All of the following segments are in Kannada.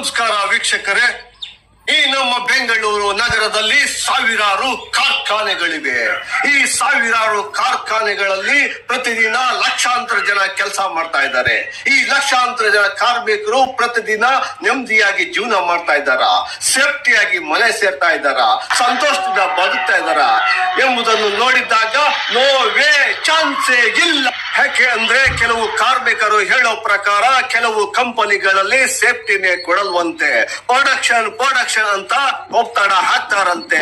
ನಮಸ್ಕಾರ ವೀಕ್ಷಕರೇ. ನಮ್ಮ ಬೆಂಗಳೂರು ನಗರದಲ್ಲಿ ಸಾವಿರಾರು ಕಾರ್ಖಾನೆಗಳಿವೆ. ಈ ಸಾವಿರಾರು ಕಾರ್ಖಾನೆಗಳಲ್ಲಿ ಪ್ರತಿದಿನ ಲಕ್ಷಾಂತರ ಜನ ಕೆಲಸ ಮಾಡ್ತಾ ಇದ್ದಾರೆ. ಈ ಲಕ್ಷಾಂತರ ಜನ ಕಾರ್ಮಿಕರು ಪ್ರತಿದಿನ ನೆಮ್ಮದಿಯಾಗಿ ಜೀವನ ಮಾಡ್ತಾ ಇದ್ದಾರ? ಸೇಫ್ಟಿಯಾಗಿ ಮನೆ ಸೇರ್ತಾ ಇದ್ದಾರ? ಸಂತೋಷದಿಂದ ಬದುಕ್ತಾ ಇದ್ದಾರ? ಎಂಬುದನ್ನು ನೋಡಿದಾಗ ನೋವೇ ಚಾನ್ಸೇ ಇಲ್ಲ. ಯಾಕೆ ಅಂದ್ರೆ ಕೆಲವು ಕಾರ್ಮಿಕರು ಹೇಳೋ ಪ್ರಕಾರ ಕೆಲವು ಕಂಪನಿಗಳಲ್ಲಿ ಸೇಫ್ಟಿನೇ ಕೊಡಲ್ವಂತೆ. ಪ್ರೊಡಕ್ಷನ್ ಪ್ರೊಡಕ್ಷನ್ ಅಂತ ಒತ್ತಡ ಹಾಕ್ತಾರಂತೆ.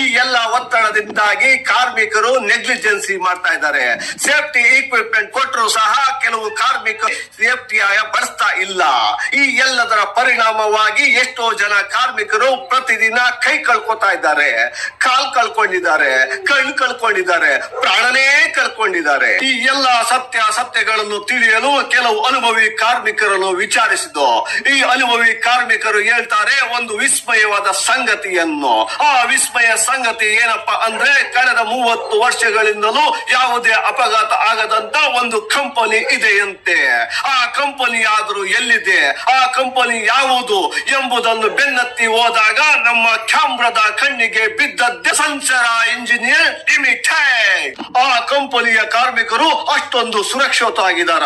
ಈ ಎಲ್ಲ ಒತ್ತಡದಿಂದಾಗಿ ಕಾರ್ಮಿಕರು ನೆಗ್ಲಿಜೆನ್ಸಿ ಮಾಡ್ತಾ ಇದ್ದಾರೆ. ಸೇಫ್ಟಿ ಇಕ್ವಿಪ್ಮೆಂಟ್ ಕೊಟ್ಟರು ಸಹ ಕೆಲವು ಕಾರ್ಮಿಕರು ಸೇಫ್ಟಿ ಬಳಸ್ತಾ ಇಲ್ಲ. ಈ ಎಲ್ಲದರ ಪರಿಣಾಮವಾಗಿ ಎಷ್ಟೋ ಜನ ಕಾರ್ಮಿಕರು ಪ್ರತಿದಿನ ಕೈ ಕಳ್ಕೊತಾ ಇದ್ದಾರೆ. ಕಾಲ್ ಕಳ್ಕೊಂಡಿದ್ದಾರೆ ಕಣ್ಣು ಕಳ್ಕೊಂಡಿದ್ದಾರೆ, ಪ್ರಾಣನೇ ಕಳ್ಕೊಂಡಿದ್ದಾರೆ. ಈ ಎಲ್ಲ ಸತ್ಯ ಸತ್ಯಗಳನ್ನು ತಿಳಿಯಲು ಕೆಲವು ಅನುಭವಿ ಕಾರ್ಮಿಕರನ್ನು ವಿಚಾರಿಸಿದ್ದು. ಈ ಅನುಭವಿ ಕಾರ್ಮಿಕರು ಹೇಳ್ತಾರೆ, ಒಂದು ವಿಸ್ಮಯವಾದ ಸಂಗತಿಯನ್ನು. ಆ ವಿಸ್ಮಯ ಸಂಗತಿ ಏನಪ್ಪಾ ಅಂದ್ರೆ ಕಳೆದ ಮೂವತ್ತು ವರ್ಷಗಳಿಂದಲೂ ಯಾವುದೇ ಅಪಘಾತ ಆಗದಂತ ಒಂದು ಕಂಪನಿ ಇದೆಯಂತೆ. ಆ ಕಂಪನಿ ಆದರೂ ಎಲ್ಲಿದೆ? ಆ ಕಂಪನಿ ಯಾವುದು ಎಂಬುದನ್ನು ಬೆನ್ನತ್ತಿ ಹೋದಾಗ ನಮ್ಮ ಕ್ಯಾಮ್ರದ ಕಣ್ಣಿಗೆ ಬಿದ್ದದ್ದೇ ಸಂಚಾರ ಇಂಜಿನಿಯರ್ ಲಿಮಿಟೆಡ್. ಆ ಕಂಪನಿಯ ಕಾರ್ಮಿಕರು ಅಷ್ಟೊಂದು ಸುರಕ್ಷಿತ ಆಗಿದಾರ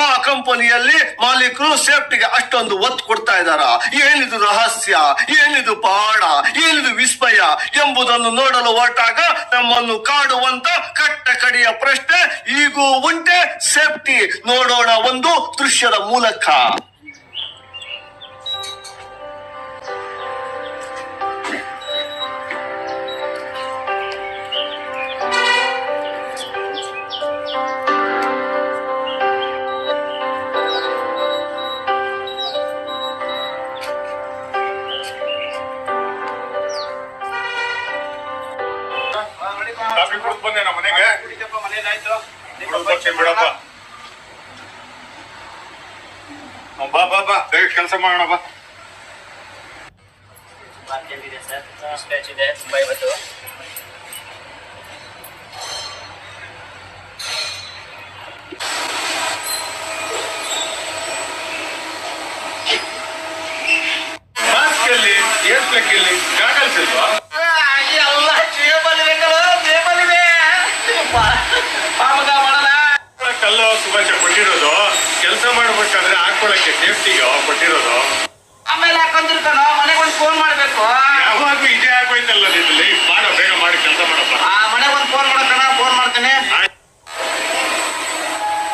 ಆ ಕಂಪನಿಯಲ್ಲಿ ಮಾಲೀಕರು ಸೇಫ್ಟಿಗೆ ಅಷ್ಟೊಂದು ಒತ್ತು ಕೊಡ್ತಾ ಇದಾರ. ಏನಿದು ರಹಸ್ಯ? ಏನಿದು ಪಾಡ ಏನಿದು ವಿಸ್ಮಯ ಎಂಬುದನ್ನು ನೋಡಲು ಹೊರಟಾಗ ನಮ್ಮನ್ನು ಕಾಡುವಂತ ಕಟ್ಟ ಕಡೆಯ ಪ್ರಶ್ನೆ ಈಗೂ ಉಂಟೆ. ಸೇಫ್ಟಿ ನೋಡೋಣ ಒಂದು ದೃಶ್ಯದ ಮೂಲಕ. ಕೆಲಸ ಮಾಡೋಣ ಮಾರ್ಕೆಟ್ ಇದೆ ಸರ್ ಸ್ಪೆಚ್ ಇದೆ ತುಂಬ ಇವತ್ತು ಮಾಸ್ಕ್ ಎಲ್ಲಿ ಏರ್ ಪ್ಲಗ್ ಎಲ್ಲಿ ಗಾಗಲ್ಸ್ ಇಲ್ವಾ ಎಲ್ಲ ಜೇಬಲ್ ಬೇಕಲ್ಲ ಜೇಬಲ್ ಇದೆ ಪಾಪಗ ಮಾಡಲ್ಲ ಕಲ್ಲು ಸುಭಾಷ ಕೊಟ್ಟಿರೋದು ಕೆಲಸ ಮಾಡ್ಬೇಕಾದ್ರೆ ಹಾಕೊಳಕ್ಕೆ ಸೇಫ್ಟಿಗೆ ಕೊಟ್ಟಿರೋದು ಆಮೇಲೆ ಹಾಕೊಂತಿರ್ತಾನ ಮನೆಗೆ ಒಂದು ಫೋನ್ ಮಾಡ್ಬೇಕು ಯಾವಾಗೂ ಇದೇ ಆಗೋಯ್ತಲ್ಲ ನಿನ್ನಲ್ಲಿ ಮಾಡೋ ಬೇಗ ಮಾಡಿ ಕೆಲಸ ಮಾಡಪ್ಪ ಆ ಮನೆಗೆ ಒಂದು ಫೋನ್ ಮಾಡಕ್ಕಣ ಫೋನ್ ಮಾಡ್ತೀನಿ ಆಯ್ತು.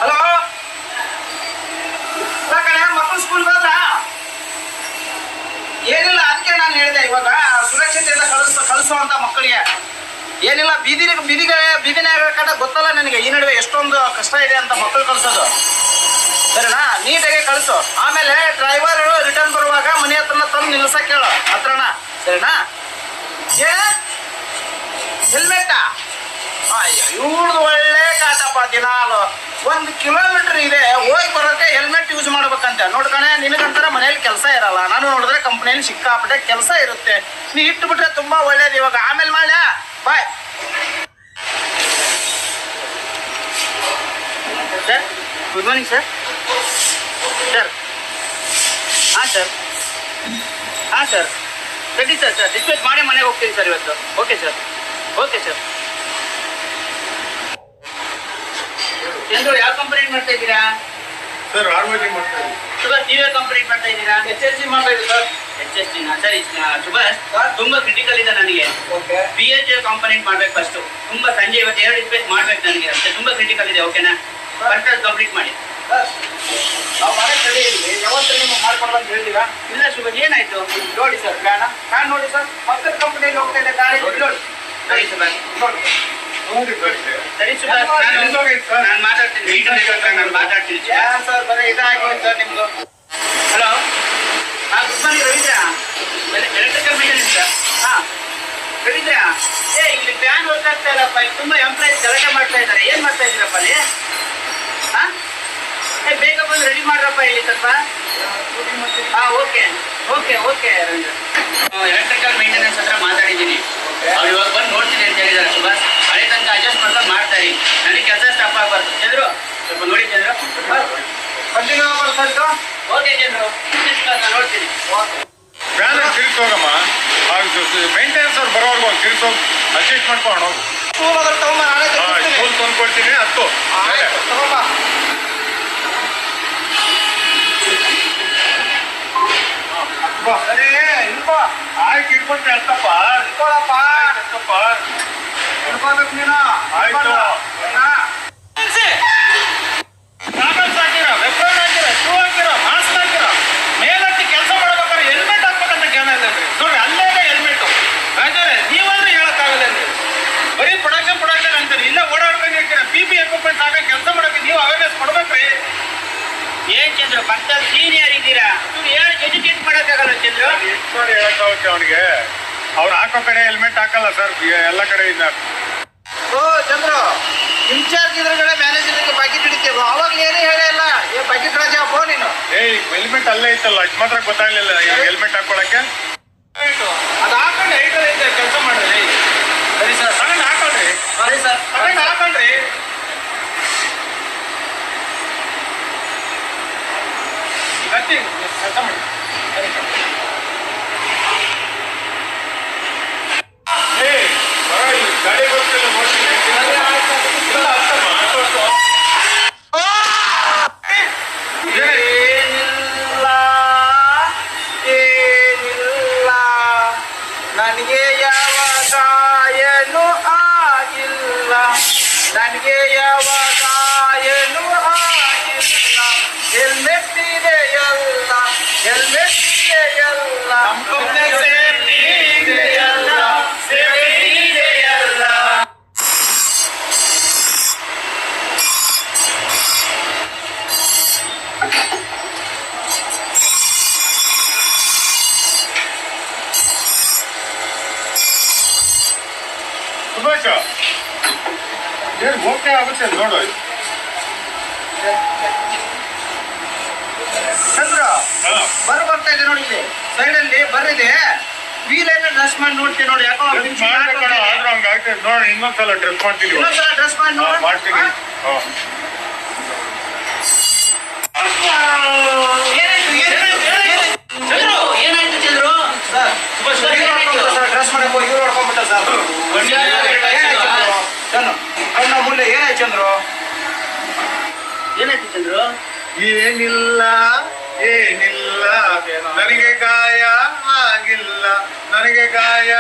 ಹಲೋ ಕಣ ಮಕ್ಕಳು ಸ್ಕೂಲ್ ಹೋದ್ರ ಏನಿಲ್ಲ ಅದಕ್ಕೆ ನಾನು ಹೇಳಿದೆ ಇವಾಗ ಸುರಕ್ಷತೆಯಿಂದ ಕಳಿಸ್ ಕಳಿಸೋ ಅಂತ ಮಕ್ಕಳಿಗೆ ಏನಿಲ್ಲ ಬೀದಿ ಬೀದಿಗೆ ಬೀದಿನಾಗ ಕಡೆ ಗೊತ್ತಲ್ಲ ನನಗೆ ಈ ನಡುವೆ ಎಷ್ಟೊಂದು ಕಷ್ಟ ಇದೆ ಅಂತ ಮಕ್ಕಳು ಕಳ್ಸೋದು ಸರಿನಾ ನೀಟಾಗಿ ಕಳಿಸು ಆಮೇಲೆ ಡ್ರೈವರ್ ರಿಟರ್ನ್ ಬರುವಾಗ ಮನೆ ಹತ್ರನ ತಂದು ನಿಲ್ಸಕ್ ಹೇಳು ಹತ್ರನ ಸರಿನಾ ಏ ಹೆಲ್ಮೆಟ್ಟಾ ಅಯ್ಯೋ ಇವ್ರದ್ದು ಒಳ್ಳೆ ಕಾಟಪ್ಪ ದಿನಾಲು. ಒಂದು ಕಿಲೋಮೀಟರ್ ಇದೆ, ಹೋಗಿ ಬರೋಕೆ ಹೆಲ್ಮೆಟ್ ಯೂಸ್ ಮಾಡ್ಬೇಕಂತೆ. ನೋಡ್ಕಣೆ ನಿನಗಂತರ ಮನೇಲಿ ಕೆಲಸ ಇರಲ್ಲ. ನಾನು ನೋಡಿದ್ರೆ ಕಂಪ್ನಿಯಲ್ಲಿ ಸಿಕ್ಕಾಪಟ್ಟೆ ಕೆಲಸ ಇರುತ್ತೆ. ನೀ ಇಟ್ಬಿಟ್ರೆ ತುಂಬಾ ಒಳ್ಳೇದು ಇವಾಗ. ಆಮೇಲೆ ಮಾಡ್ಯಾ? Bye. Sir good morning sir sir. ಹಾಂ ಸರ್. ಹಾಂ, ಸರ್. ಸರಿ ಸರ್ ಸರ್ ಡಿಸ್ಪ್ಲೇಸ್ ಮಾಡಿ ಮನೆಗೆ ಹೋಗ್ತೀನಿ ಸರ್ ಇವತ್ತು. Okay sir okay sir Chandru ಯಾವ ಕಂಪನಿ ಮಾಡ್ತಾ ಇದ್ದೀರಾ? ಸರ್ ಆರ್ವೇಟಿ ಮಾಡ್ತಾ ಇದ್ದೀರಾ ಸುಭಾಷ್ ನೀವೇ ಕಂಪನಿ ಮಾಡ್ತಾ ಇದ್ದೀರಾ? ಎಚ್ ಎಸ್ ಸಿ ಮಾಡ್ತಾ ಇದ್ದೀರಾ ಎಚ್ ಎಸ್ ಸಿ ಸರಿ ಸುಭಾಷ್ ತುಂಬಾ ಕ್ರಿಟಿಕಲ್ ಇದೆ ನನಗೆ. ಬಿ ಎಚ್ ಕಂಪನಿ ಮಾಡ್ಬೇಕು ಫಸ್ಟ್ ತುಂಬಾ ಸಂಜೆ ಇವತ್ತು ಎರಡು ಡಿಸ್ಪೇಸ್ ಮಾಡ್ಬೇಕು ನನಗೆ. ಅಷ್ಟೇ ತುಂಬಾ ಕ್ರಿಟಿಕಲ್ ಇದೆ ಓಕೆನಾ ಫಸ್ಟ್ ಕಂಪ್ಲೀಟ್ ಮಾಡಿ. ನಾವು ಮಾಡಕ್ ರೆಡಿ ಇದ್ವಿ ಯಾವತ್ತು ನಿಮ್ಗೆ ಮಾಡ್ಕೊಡ್ಬಂತ ಅಂತ ಹೇಳಿದೀರಾ ಇಲ್ಲ ಸುಭಾಷ್ ಏನಾಯ್ತು? ನೋಡಿ ಸರ್ ಬೇಡ ನಾನು ನೋಡಿ ಸರ್ ಮಕ್ಕಳ ಕಂಪನಿಯಲ್ಲಿ ಹೋಗ್ತಾ ಇದೆ ಗಾಡಿ ನೋಡಿ. ಸರಿ ಸುಭಾಷ್. ನೋಡಿ. ಸರ್. ಸುಭಾಷ್ ನಾನು ಮಾತಾಡ್ತೀನಿ. ನಾನು ಮಾತಾಡ್ತೀನಿ. ಸರ್ ಬರೀ ಇದಾಗಿ ಸರ್ ನಿಮ್ದು. ಹಲೋ? ಹಾಂ good morning Ravindra. Electrical maintenance sir ಹಾಂ ರವೀಂದ್ರ. ಏ ಇಲ್ಲಿ ಫ್ಯಾನ್ ವರ್ಕ್ ಆಗ್ತಾ ಇಲ್ಲಪ್ಪ. ಇಲ್ಲಿ ತುಂಬಾ ಎಂಪ್ಲಾಯೀಸ್ ಗಲಾಟೆ ಮಾಡ್ತಾ ಇದ್ದಾರೆ. ಏನು ಮಾಡ್ತಾ ಇದ್ದೀರಪ್ಪ ಅಲ್ಲಿ? ಹಾಂ? ಏ ಬೇಗ ಬಂದು ರೆಡಿ ಮಾಡ್ರಪ್ಪ ಇಲ್ಲಿ ಸ್ವಲ್ಪ. ಹಾಂ okay okay okay Ravindra. Electrical maintenance ಹತ್ರ ಮಾತಾಡಿದ್ದೀನಿ ಅವ್ರು ಇವಾಗ ಬಂದು ನೋಡ್ತೀನಿ ಅಂತ ಹೇಳಿದ್ದಾರೆ ಸುಭಾಷ್ ಹಳೆ ತನಕ ಅಡ್ಜಸ್ಟ್ ಮಾಡ್ಕೊಂಡು ಮಾಡ್ತಾರೆ ನನಗೆ ಕೆಲಸ ಸ್ಟಾಪ್ ಆಗಬಾರ್ದು ಚಂದ್ರು ಸ್ವಲ್ಪ ನೋಡಿ ಚಂದ್ರು ಕಂಟಿನ್ಯೂ ಆಗ್ಬಾರ್ದು ಸರ್ ಇದು ಓಕೆ ಚಂದ್ರು ನಾನು ನೋಡ್ತೀನಿ ಫ್ಯಾನ್ ತಿರ್ಸಿ ಹೋಗಮ್ಮ ಮೇಂಟೆನೆನ್ಸ್ ಅವ್ರು ಬರೋವರೆಗೂ ಒಂದು ತಿರ್ಸಿ ಅಡ್ಜಸ್ಟ್ ಮಾಡ್ಕೊಂಡು ಹೋಗು ಸ್ಕೂಲ್ ಅದ್ರ ತಗೊಂಬ ನಾಳೆ ತೆಗಿಸ್ತೀನಿ. ಸ್ಕೂಲ್ ತಂದು ಕೊಡ್ತೀನಿ ಹತ್ತು ಆಯ್ತು, ತಗೊಂಬ. ಸರಿ. ಆಯ್ತು ಇಟ್ಕೊಂಡ್ರೆ ಅಂತಪ್ಪ ಇಳ್ಕೊಳಪ್ಪ. ಹತ್ತಪ್ಪ ಇಳ್ಕೊಬೇಕು ನೀನು ಆಯ್ತು. ಇಳ್ಕೊಳ್ಳ. ಸರಿನಾ? ಗಾಗಲ್ಸ್ ಹಾಕಿರ ವೆಪ್ರಾನ್ ಹಾಕಿರ ಶೂ ಹಾಕಿರ ಮಾಸ್ಕ್ ಹಾಕಿರ ಮೇಲತ್ತಿ ಕೆಲಸ ಮಾಡ್ಬೇಕಾದ್ರೆ ಹೆಲ್ಮೆಟ್ ಹಾಕ್ಬೇಕಂತ ಜ್ಞಾನ ಇಲ್ಲ ನೋಡ್ರಿ ಅಲ್ಲೇ ಹೆಲ್ಮೆಟ್ ರಾಜರೇ ನೀವಂದ್ರೆ ಹೇಳಕ್ಕಾಗಲ್ಲ ಬರೀ ಪ್ರೊಡಕ್ಷನ್ ಪ್ರೊಡಕ್ಷನ್ ಅಂತೀರಿ ಇಲ್ಲ ಓಡಾಡ್ಕೊಂಡಿರ್ತೀರ ಪಿ ಪಿ ಎಕ್ವಿಪ್ಮೆಂಟ್ ಹಾಕಿ ಕೆಲಸ ಮಾಡಕ್ಕೆ ನೀವು ಅವೇರ್ನೆಸ್ ಕೊಡ್ಬೇಕ್ರಿ ಏನ್ ಚಂದ್ರ ಪಕ್ಕದಲ್ಲಿ ಸೀನಿಯರ್ ಇದ್ದೀರಾ? ನೀವು ಹೇಳಿ ಎಜುಕೇಟ್ ಮಾಡೋಕ್ಕಾಗಲ್ಲ ಚಂದ್ರ? ಮಾಡಿ ಹೇಳಕ್ಕಾಗುತ್ತೆ ಅವನಿಗೆ. ಅವ್ರು ಹಾಕೋ ಕಡೆ ಹೆಲ್ಮೆಟ್ ಹಾಕಲ್ಲ ಸರ್ ಎಲ್ಲ ಕಡೆ ಇಂದ ಓ ಚಂದ್ರು ಇನ್ಚಾರ್ಜ್ ಇದ್ರಗಡೆ ಮ್ಯಾನೇಜರ್ ಬಾಕಿ ಹಿಡಿತೀವಿ ಅವಾಗ ಏನೇ ಹೇಳಿಲ್ಲ ಏ ಬಾಕಿ ರಾಜ ಪೋ ನೀನು. ಏಯ್ ಹೆಲ್ಮೆಟ್ ಅಲ್ಲೇ ಇತ್ತಲ್ಲ ಅಷ್ಟು ಮಾತ್ರ ಗೊತ್ತಾಗ್ಲಿಲ್ಲ ಹೆಲ್ಮೆಟ್ ಹಾಕೊಳಕ್ಕೆ. ಅದು ಹಾಕೊಂಡು ಐಟಲ್ ಐತೆ ಕೆಲಸ ಮಾಡ್ರಿ ಸರಿ ಸರ್ ತಗೊಂಡು ಹಾಕೊಳ್ರಿ ಸರಿ ಸರ್ ತಗೊಂಡು ಹಾಕೊಳ್ರಿ ಗಟ್ಟಿ ಕೆಲಸ ಮಾಡಿ ಸರಿ ಸರ್ ಏಯ್ ಬರೋ ಇಲ್ಲಿ ಗಾಡಿ ಬರ್ತಿಲ್ಲ ನೋಡ್ತೀನಿ ಇಲ್ಲ, ಹತ್ತಮ್ಮ, ಹತ್ತು, ಹತ್ತು. ಏನಿಲ್ಲ ಏನಿಲ್ಲ ನನಗೆ ಯಾವ ಗಾಯನೂ ಆಗಿಲ್ಲ ನನಗೆ ಯಾವ ಗಾಯನೂ ಆಗಿಲ್ಲ ಹೆಲ್ಮೆಟ್ ಇದೆಯಲ್ಲ ಹೆಲ್ಮೆಟ್ ಇದೆಯಲ್ಲ ಸೇಫ್ಟಿ ಇದೆಯಲ್ಲ ಸೇಫ್ಟಿ ಇದೆಯಲ್ಲ ಸುಭಾಷ ಏನು ಓಕೆ ಆಗುತ್ತೆ ನೋಡು ಚಂದ್ರ ಹಾ. ಬರ್ ಬರ್ತಾ ಇದೆ ನೋಡಿ ಇಲ್ಲಿ ಸೈಡ್ ಅಲ್ಲಿ ಬರ್ರಿದೆ ವೀಲ್ ಡ್ರೆಸ್ ಮಾಡಿ ನೋಡ್ತೀನಿ ನೋಡಿ ಯಾಕೋ ನೋಡಿ ಇನ್ನೊಂದ್ಸಲ ಡ್ರೆಸ್ ಮಾಡ್ತೀನಿ ಇನ್ನೊಂದ್ಸಲ ಡ್ರೆಸ್ ಮಾಡಿ ನೋಡಿ ಮಾಡ್ತೀನಿ. ಹಾ. ಏನಾಯ್ತು? ಚಂದ್ರು ಏನಾಯ್ತು ಚಂದ್ರು? ಸರ್ ಡ್ರೆಸ್ ಮಾಡಕ್ ಹೋಗಿ ಇವ್ರು ಹೊಡ್ಕೊಂಡ್ಬಿಟ್ಟ ಸರ್. ಏನಾಯ್ತು ಚಂದ್ರು? ಚಂದ್ರು ಕಣ್ಣ ಮುಳ್ಳೆ ಏನಾಯ್ತು ಚಂದ್ರು? ಏನಾಯ್ತು ಚಂದ್ರು? ಏನಿಲ್ಲ ಏನಿಲ್ಲ ನನಗೆ ಗಾಯ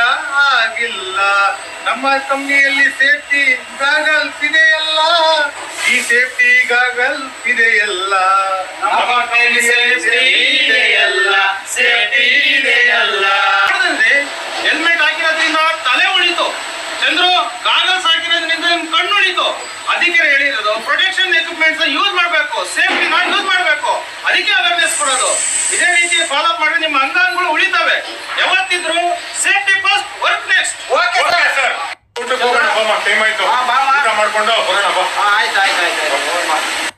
ಆಗಿಲ್ಲ. ನಮ್ಮ ಕಂಪ್ನಿಯಲ್ಲಿ ಸೇಫ್ಟಿ ಗಾಗಲ್ಸ್ ಇದೆಯಲ್ಲ ಈ ಸೇಫ್ಟಿ ಗಾಗಲ್ ಇದೆಯಲ್ಲ ನಮ್ಮ ಇದೆಯಲ್ಲ ಇದೆಯಲ್ಲ ಹೆಲ್ಮೆಟ್ ಹಾಕಿರೋದ್ರಿಂದ ತಲೆ ಉಳಿತು. ಚಂದ್ರು ಗಾಗಲ್ಸ್ ಹಾಕಿರೋದ್ರಿಂದ ನಿಮ್ ಕಣ್ಣು ಉಳಿತು. ಅದಕ್ಕೆ ಹೇಳಿರೋದು ಪ್ರೊಟೆಕ್ಷನ್ ಎಕ್ವಿಪ್ಮೆಂಟ್ಸ್ ಯೂಸ್ ಮಾಡಬೇಕು. ಸೇಫ್ಟಿ ನಾಟ್ ಯೂಸ್ ಮಾಡಬೇಕು. ಅದಕ್ಕೆ ಅವೇರ್ನೆಸ್ ಕೊಡೋದು. ಇದೇ ಫಾಲೋ ಮಾಡಿ ನಿಮ್ಮ ಅಂಗಾಂಗಗಳು ಉಳಿತವೆ. ಯಾವತ್ತಿದ್ರು safety first work next okay sir ಊಟಕ್ಕೆ ಹೋಗೋಣ ಬಾಮ ಟೈಮ್ ಆಯ್ತು. ಮಾಡ್ಕೊಂಡು ಹೋಗೋಣ ಬಾ. ಆಯ್ತು ಆಯ್ತು ಆಯ್ತು.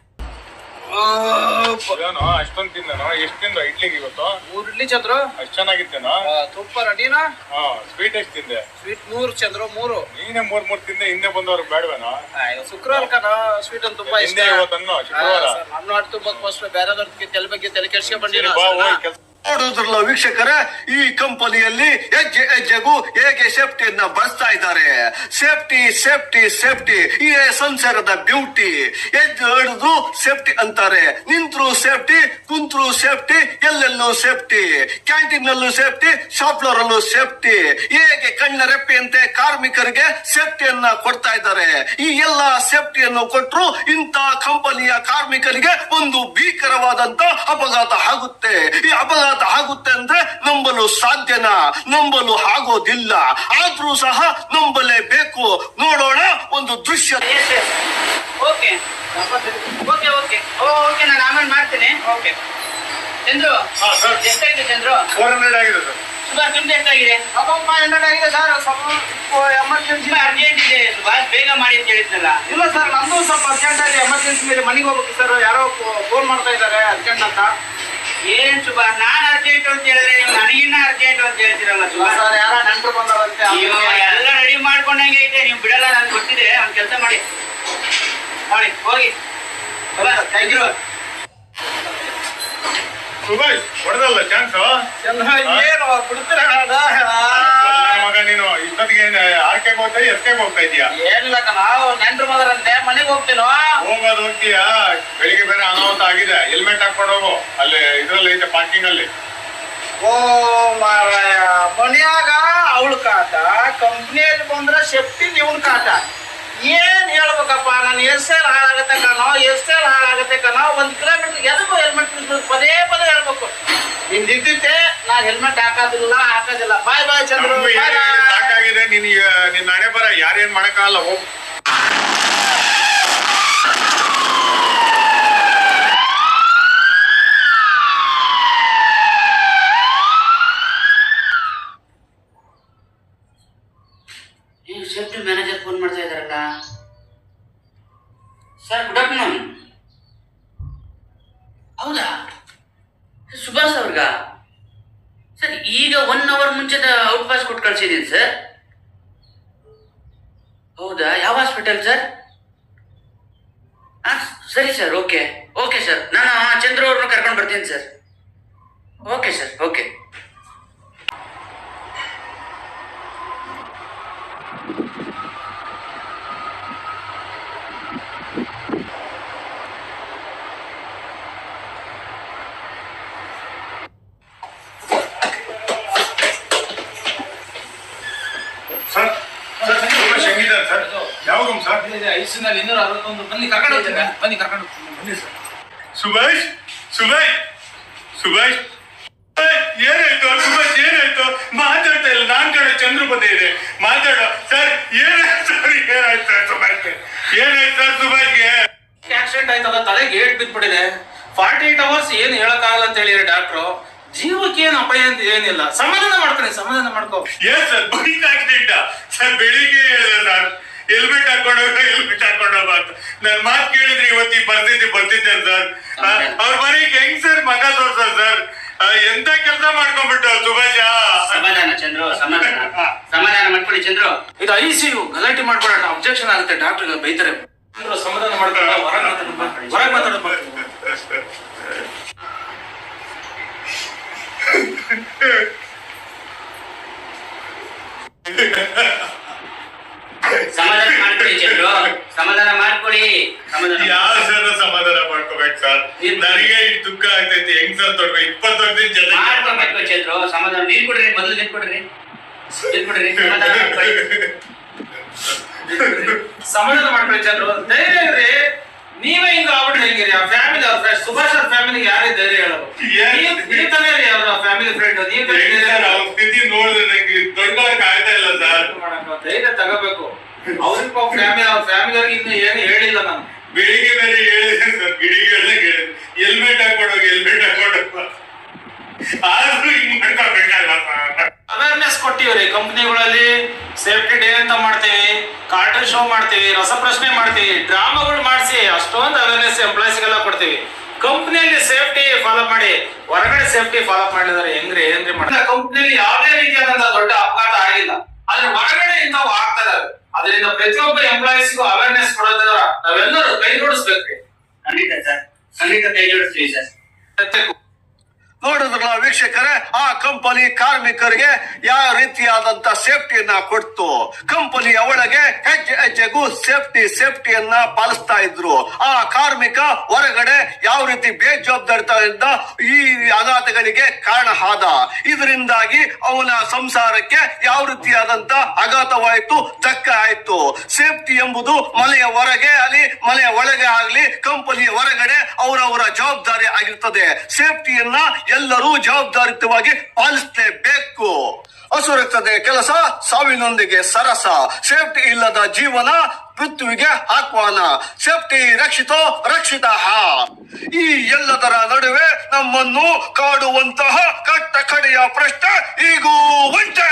ಅಷ್ಟೊಂದು ತಿಂದನೋ? ಎಷ್ಟು ತಿಂದ ಇಡ್ಲಿಗೆ ಇವತ್ತು? ಮೂರು ಇಡ್ಲಿ ಚಂದ್ರು? ಅಷ್ಟು ಚೆನ್ನಾಗಿತ್ತೇನೋ? ತುಪ್ಪ ನೀನು? ಹಾ ಸ್ವೀಟ್ ಎಷ್ಟು ತಿಂದೆ? ಸ್ವೀಟ್ ಮೂರು ಚಂದ್ರು ಮೂರು. ನೀನೇ ಮೂರ್ ಮೂರ್ ತಿಂದೆ ಹಿಂದೆ ಬಂದವ್ರು ಬೇಡವೇನೋ? ಶುಕ್ರವಾರ ಕಣ ಸ್ವೀಟ್ ಅಂತ ತುಂಬಾ ಇಷ್ಟ. ಇವತ್ತನ್ನು ಶುಕ್ರವಾರ. ನಮ್ಮ ನಾಡು ತುಂಬಾ ಫಸ್ಟ್ ಬೇರೆದವ್ರ ತಲೆ ಬಗ್ಗೆ ತಲೆ ಕೆಡ್ಸ್ಕೊಂಡ್ ಬಂದಿಲ್ಲ ವೀಕ್ಷಕರ, ಈ ಕಂಪನಿಯಲ್ಲಿ ಹೆಜ್ಜೆ ಹೆಜ್ಜೆಗೂ ಹೇಗೆ ಸೇಫ್ಟಿಯನ್ನ ಬಳಸ್ತಾ ಇದ್ದಾರೆ. ಸೇಫ್ಟಿ ಸೇಫ್ಟಿ ಸೇಫ್ಟಿ, ಈ ಸಂಸಾರದ ಬ್ಯೂಟಿ. ಎದ್ದು ಹಿಡಿದು ಸೇಫ್ಟಿ ಅಂತಾರೆ. ನಿಂತ್ರು ಸೇಫ್ಟಿ, ಕುಂತ್ರು ಸೇಫ್ಟಿ, ಎಲ್ಲೆಲ್ಲೂ ಸೇಫ್ಟಿ. ಕ್ಯಾಂಟೀನ್ ನಲ್ಲೂ ಸೇಫ್ಟಿ ಶಾಪ್ ಫ್ಲೋರ್ ಅಲ್ಲೂ ಸೇಫ್ಟಿ. ಹೇಗೆ ಕಣ್ಣ ರೆಪ್ಪೆಯಂತೆ ಕಾರ್ಮಿಕರಿಗೆ ಸೇಫ್ಟಿಯನ್ನ ಕೊಡ್ತಾ ಇದ್ದಾರೆ. ಈ ಎಲ್ಲಾ ಸೇಫ್ಟಿಯನ್ನು ಕೊಟ್ಟರು ಇಂಥ ಕಂಪನಿಯ ಕಾರ್ಮಿಕರಿಗೆ ಒಂದು ಭೀಕರವಾದಂತ ಅಪಘಾತ ಆಗುತ್ತೆ. ಈ ಅಪಘಾತ ಆಗುತ್ತೆ ಅಂದ್ರೆ ನಂಬಲು ಸಾಧ್ಯನಾ ನಂಬಲು ಆಗೋದಿಲ್ಲ. ಆದ್ರೂ ಸಹ ನಂಬಲೇಬೇಕು. ನೋಡೋಣ ಒಂದು ದೃಶ್ಯ. ಓಕೆ ಓಕೆ ಓಕೆ ಓಕೆ ನಾನು ಆಮೇಲೆ ಮಾಡ್ತೀನಿ. ಓಕೆ ಚಂದ್ರು ಹಾ, ಸರ್. ಎಷ್ಟಾಗಿದೆ ಚಂದ್ರು? ಫೋರ್ ಹಂಡ್ರೆಡ್ ಆಗಿದೆ ಸರ್. ಸುಮಾರು ನಿಮ್ದು ಎಷ್ಟಾಗಿದೆ ಅಬ್ಬಬ್ಬ, ಎಂಟು ಆಗಿದೆ ಸರ್. ಸ್ವಲ್ಪ ಎಮರ್ಜೆನ್ಸಿ ಅರ್ಜೆಂಟ್ ಇದೆ. ಸುಭಾಷ್ ಬೇಗ ಮಾಡಿ ಅಂತ ಹೇಳಿದ್ನಲ್ಲ. ಇಲ್ಲ ಸರ್. ನಮ್ದು ಸ್ವಲ್ಪ ಅರ್ಜೆಂಟ್ ಆಗಿದೆ. ಎಮರ್ಜೆನ್ಸಿ ಮೇಲೆ ಮನೆಗೆ ಹೋಗ್ಬೇಕು ಸರ್. ಯಾರೋ ಫೋನ್ ಮಾಡ್ತಾ ಇದ್ದಾರೆ ಅರ್ಜೆಂಟ್ ಅಂತ. ಏನ್ ಸುಭಾಷ್ ನಾನ್ ಅರ್ಜೆಂಟ್ ಅಂತ ಹೇಳಿದ್ರೆ ನೀವು ನನಗಿನ್ನ ಅರ್ಜೆಂಟ್ ಅಂತ ಹೇಳ್ತೀರಲ್ಲ ಸುಮ್ಮನೆ ಸರ್ ಯಾರೋ ನೆಂಟರು ಬಂದವಂತೆ ನೀವು ಎಲ್ಲ ರೆಡಿ ಮಾಡ್ಕೊಂಡಂಗೆ ಇದೆ ನೀವು ಬಿಡಲ್ಲ ನನ್ಗೆ ಗೊತ್ತಿದೆ ಒಂದ್ ಕೆಲಸ ಮಾಡಿ. ಮಾಡಿ ಹೋಗಿ. ಥ್ಯಾಂಕ್ ಯು ಸುಭಾಷ್ ಹೊಡೆದಲ್ಲ ಚಾನ್ಸ್ ಏನು ಬಿಡ್ತೀರ ಮಗ ನೀನು? ಇಷ್ಟೊತ್ತಿಗೆ ಏನ್ ಆರ್ಕೆ ಹೋಗ್ತಾ ಎಸ್ಕೆ ಹೋಗ್ತಾ ಇದೀಯಾ? ಏನಿಲ್ಲ ನಾವು ನೆಂಟ್ರ ಮದರಂತೆ ಮನೆಗೆ ಹೋಗ್ತೀನೋ? ಹೋಗೋದು ಹೋಗ್ತೀಯಾ? ಬೆಳಿಗ್ಗೆ ಹೆಲ್ಮೆಟ್ ಹಾಕೊಂಡು ಹೋಗು. ಅಲ್ಲಿ ಇದ್ರಲ್ಲಿ ಐತೆ ಪಾರ್ಕಿಂಗ್ ಅಲ್ಲಿ. ಓ ಮಾರಾಯ ಮನ್ಯಾಗ ಅವಳ ಕಾಟ ಕಂಪ್ನಿಯಲ್ಲಿ ಬಂದ್ರೆ ಸೇಫ್ಟಿ ಇವನ್ ಕಾಟ. ಏನ್ ಹೇಳ್ಬೇಕಪ್ಪ ನಾನು ಎಷ್ಟೇಲ್ ಹಾಳಾಗತ್ತೆ ಕಣೋ ಎಷ್ಟೇಲ್ ಹಾಳಾಗತ್ತೆ ಕಣೋ ಒಂದ್ ಕಿಲೋಮೀಟರ್ ಎದಕ್ಕೂ ಹೆಲ್ಮೆಟ್ ಪದೇ ಪದೇ ಹೇಳ್ಬೇಕು. ನಿನ್ ಇದ್ದಿದ್ದೆ ನಾ ಹೆಲ್ಮೆಟ್ ಹಾಕೋದಿಲ್ಲ ಹಾಕೋದಿಲ್ಲ. ಬಾಯ್ ಬಾಯ್ ಚಂದ್ರ. ಸಾಕಾಗಿದೆ ನಿನ್ ನಿನ್ನ ಹಣೆ ಬರ ಯಾರೇನ್ ಮಾಡಕ್ಕಾಗಲ್ಲ ಹೋಗ್ ಏನು ಸೇಫ್ಟಿ ಮ್ಯಾನೇಜರ್ ಫೋನ್ ಮಾಡ್ತಾ ಇದ್ದಾರಲ್ಲ ಸರ್ ಗುಡ್ ಆಫ್ಟರ್ನೂನ್ ಹೌದಾ ಸುಭಾಷ್ ಅವ್ರಿಗ ಸರ್ ಈಗ ಒನ್ ಅವರ್ ಮುಂಚೆ ಔಟ್ ಕಳ್ಸಿದ್ದೀನಿ ಸರ್ ಹೌದಾ? ಯಾವ ಹಾಸ್ಪಿಟಲ್ ಸರ್ ಸರಿ ಸರ್ ಓಕೆ ಓಕೆ ಸರ್ ನಾನು ಚಂದ್ರು ಅವ್ರನ್ನ ಕರ್ಕೊಂಡು ಬರ್ತೀನಿ ಸರ್ ಓಕೆ ಸರ್ ಓಕೆ ಐಸಿನಲ್ಲಿ ಇನ್ನೂರ ಅರವತ್ತೊಂದು ಬನ್ನಿ ಕರ್ಕೊಂಡು ಹೋಗ್ತೀನಿ ಬನ್ನಿ ಕರ್ಕೊಂಡು ಹೋಗ್ತೀನಿ. ಬನ್ನಿ ಸರ್. ಸುಭಾಷ್ ಸುಭಾಷ್ ಸುಭಾಷ್. ಏನಾಯ್ತು ಸುಭಾಷ್ ಏನಾಯ್ತು? ಮಾತಾಡ್ತಾ ಇಲ್ಲ. ನಾನ್ ಕಡೆ ಚಂದ್ರಪತಿ ಇದೆ. ಮಾತಾಡೋ. ಸರ್ ಏನಾಯ್ತು ಏನಾಯ್ತು ಸರ್ ಸುಭಾಷ್ಗೆ? ಏನಾಯ್ತು ಸರ್ ಸುಭಾಷ್ಗೆ? ಆಕ್ಸಿಡೆಂಟ್ ಆಯ್ತದ ತಲೆಗೆ ಏಟ್ ಬಿದ್ಬಿಟ್ಟಿದೆ. ಫಾರ್ಟಿ ಏಟ್ ಅವರ್ಸ್ ಏನು ಹೇಳಕ್ಕಾಗಲ್ಲ ಅಂತ ಹೇಳಿದ್ರೆ ಡಾಕ್ಟ್ರು ಜೀವಕ್ಕೆ ಏನು ಅಪಾಯ ಅಂತ ಏನಿಲ್ಲ. ಸಮಾಧಾನ ಮಾಡ್ತಾನೆ ಸಮಾಧಾನ ಮಾಡ್ಕೋ. ಏನ್ ಸರ್ ಬೈಕ್ ಆಕ್ಸಿಡೆಂಟ್ ಸರ್ ಬೆಳಿಗ್ಗೆ ಹೇಳಿದೆ ಸರ್ ಹೆಲ್ಮೆಟ್ ಹಾಕೊಂಡೋಗ ಹೆಲ್ಮೆಟ್ ಹಾಕೊಂಡೋಗ ಅಂತ. ನನ್ ಮಾತು ಕೇಳಿದ್ರೆ ಇವತ್ತು ಈ ಪರಿಸ್ಥಿತಿ ಬರ್ತಿದ್ದೆ ಸರ್. ಅವ್ರ ಮನೆಗೆ ಹೆಂಗ್ ಸರ್ ಮಗ ತೋರ್ಸ ಸರ್. ಎಂತ ಕೆಲಸ ಮಾಡ್ಕೊಂಡ್ಬಿಟ್ಟು ಸುಭಾಷ? ಸಮಾಧಾನ ಚಂದ್ರು ಸಮಾಧಾನ. ಸಮಾಧಾನ ಮಾಡ್ಕೊಳ್ಳಿ ಚಂದ್ರು. ಇದು ಐ ಸಿ ಯು ಗಲಾಟೆ ಮಾಡ್ಕೊಳ್ಳ ಅಬ್ಜೆಕ್ಷನ್ ಆಗುತ್ತೆ ಡಾಕ್ಟರ್ ಬೈತಾರೆ. ಸಮಾಧಾನ ಮಾಡ್ಕೊಳ್ಳ ಹೊರಗೆ ಹೊರಗೆ ಮಾತಾಡೋದು ಸಮಾಧಾನ ಮಾಡ್ಕೊಳ್ಳಿ ಜನರು ಸಮಾಧಾನ ಮಾಡ್ಕೊಳ್ಳಿ. ಸಮಾಧಾನ ಯಾವ ಸರ್ ಸಮಾಧಾನ ಮಾಡ್ಕೋಬೇಕು ಸರ್. ನನಗೆ ಈ ದುಃಖ ಆಗ್ತೈತಿ ಹೆಂಗ್ ಸರ್ ತೊಡ್ಬೇಕು? ಇಪ್ಪತ್ತು ವರ್ಷದ ಜನ ಮಾಡ್ಕೋಬೇಕು ಚಂದ್ರು. ಸಮಾಧಾನ. ನೀರ್ ಕೊಡ್ರಿ ಮೊದಲು ನೀರ್ ಕೊಡ್ರಿ. ನೀರ್ ಕೊಡ್ರಿ. ಸಮಾಧಾನ ಮಾಡ್ಕೊಳ್ಳಿ. ಸಮಾಧಾನ ಮಾಡ್ಕೊಳ್ಳಿ ಚಂದ್ರು. ಧೈರ್ಯ ನೀವೇ ಹಿಂಗ ಆಗ್ಬಿಟ್ರೆ ಹೆಂಗಿರಿ ಆ ಫ್ಯಾಮಿಲಿ ಅವ್ರ ಫ್ರೆಂಡ್ ಸುಭಾಷ್ ಅವ್ರ ಫ್ಯಾಮಿಲಿ ಯಾರೇ ಧೈರ್ಯ ಹೇಳೋದು? ನೀವ್- ತಾನೇ ರೀ ಅವ್ರ ಫ್ಯಾಮಿಲಿ ಫ್ರೆಂಡ್ ನೀವ್ ಹೆಂಗ್ ಹೇಳೋದು. ಸ್ಥಿತಿ ನೋಡಿದ್ರೆ ನಂಗೆ ದೊಡ್ಡವರ್ಗೆ ಆಗ್ತಾ ಇಲ್ಲ ಸರ್. ಧೈರ್ಯ ತಗೋಬೇಕು. ಅವ್ರಿಗೆ ಫ್ಯಾಮಿಲಿ ಅವ್ರ ಫ್ಯಾಮಿಲಿ ಅವ್ರಿಗೆ ಇನ್ನು ಏನು ಹೇಳಿಲ್ಲ ನಾನು. ಬೆಳಿಗ್ಗೆ ಬೇರೆ ಹೇಳಿದೆ ಸರ್ ಗಿಡಿಗಳನ್ನ ಹೆಲ್ಮೆಟ್ ಹಾಕೊಂಡು ಹೆಲ್ಮೆಟ್ ಹಾಕೊಂಡು ಆದ್ರೂ ಹಿಂಗ್ ಮಾಡ್ಕೋಬೇಕಲ್ಲ ಸರ್. ಅವೇರ್ನೆಸ್ ಕೊಟ್ಟಿವ್ರಿ. ಕಂಪ್ನಿಗಳಲ್ಲಿ ಸೇಫ್ಟಿ ಡೇ ಅಂತ ಮಾಡ್ತೀವಿ ಕಾರ್ಟೂನ್ ಶೋ ಮಾಡ್ತೀವಿ ರಸಪ್ರಶ್ನೆ ಮಾಡ್ತೀವಿ ಡ್ರಾಮಾಗಳು ಮಾಡಿಸಿ ಅಷ್ಟೊಂದು ಅವೇರ್ನೆಸ್ ಎಂಪ್ಲಾಯ್ಸ್ಗೆಲ್ಲ ಕೊಡ್ತೀವಿ. ಕಂಪ್ನಿಯಲ್ಲಿ ಸೇಫ್ಟಿ ಫಾಲೋ ಮಾಡಿ ಹೊರಗಡೆ ಸೇಫ್ಟಿ ಫಾಲೋ ಮಾಡಿದ್ರೆ. ಹೆಂಗ್ರಿ ಏನ್ರಿ ಮಾಡಿ ಕಂಪ್ನಿಯಲ್ಲಿ ಯಾವುದೇ ರೀತಿಯಾದಂತಹ ದೊಡ್ಡ ಅಪಘಾತ ಆಗಿಲ್ಲ. ಆದ್ರೆ ಹೊರಗಡೆ ಇಂಥವು ಆಗ್ತಾ ಇದಾವೆ. ಅದರಿಂದ ಪ್ರತಿಯೊಬ್ಬ ಎಂಪ್ಲಾಯೀಸ್ಗೂ ಅವೇರ್ನೆಸ್ ಕೊಡೋದ್ರ ನಾವೆಲ್ಲರೂ ಕೈ ಜೋಡಿಸ್ಬೇಕ್ರಿ. ಖಂಡಿತ ಸರ್. ಖಂಡಿತ ಕೈ ಜೋಡಿಸ್ತೀವಿ ಸರ್. ನೋಡಿದ್ರಲ್ಲ ವೀಕ್ಷಕರೇ, ಆ ಕಂಪನಿ ಕಾರ್ಮಿಕರಿಗೆ ಯಾವ ರೀತಿಯಾದಂತ ಸೇಫ್ಟಿಯನ್ನ ಕೊಡ್ತು? ಕಂಪನಿಯ ಒಳಗೆ ಹೆಜ್ಜೆ ಹೆಜ್ಜೆಗೂ ಸೇಫ್ಟಿ ಸೇಫ್ಟಿಯನ್ನ ಪಾಲಿಸ್ತಾ ಇದ್ರು. ಆ ಕಾರ್ಮಿಕ ಹೊರಗಡೆ ಯಾವ ರೀತಿ ಬೇಜವಾಬ್ದಾರಿತನದಿಂದ ಈ ಆಘಾತಗಳಿಗೆ ಕಾರಣ ಆದ? ಇದರಿಂದಾಗಿ ಅವನ ಸಂಸಾರಕ್ಕೆ ಯಾವ ರೀತಿಯಾದಂತ ಆಘಾತವಾಯಿತು, ಧಕ್ಕೆ ಆಯ್ತು. ಸೇಫ್ಟಿ ಎಂಬುದು ಮನೆಯ ಹೊರಗೆ ಆಗಲಿ, ಮನೆಯ ಒಳಗೆ ಆಗಲಿ, ಕಂಪನಿಯ ಹೊರಗಡೆ ಅವರವರ ಜವಾಬ್ದಾರಿ ಆಗಿರ್ತದೆ. ಸೇಫ್ಟಿಯನ್ನ ಎಲ್ಲರೂ ಜವಾಬ್ದಾರಿತವಾಗಿ ಪಾಲಿಸಲೇಬೇಕು. ಅಸುರಕ್ಷತೆ ಕೆಲಸ, ಸಾವಿನೊಂದಿಗೆ ಸರಸ. ಸೇಫ್ಟಿ ಇಲ್ಲದ ಜೀವನ, ಪೃಥ್ವಿಗೆ ಆಹ್ವಾನ. ಸೇಫ್ಟಿ ರಕ್ಷಿತೋ, ರಕ್ಷಿತ. ಈ ಎಲ್ಲದರ ನಡುವೆ ನಮ್ಮನ್ನು ಕಾಡುವಂತಹ ಕಟ್ಟ ಕಡೆಯ ಪ್ರಶ್ನೆ ಈಗೂ ಉಂಟೆ.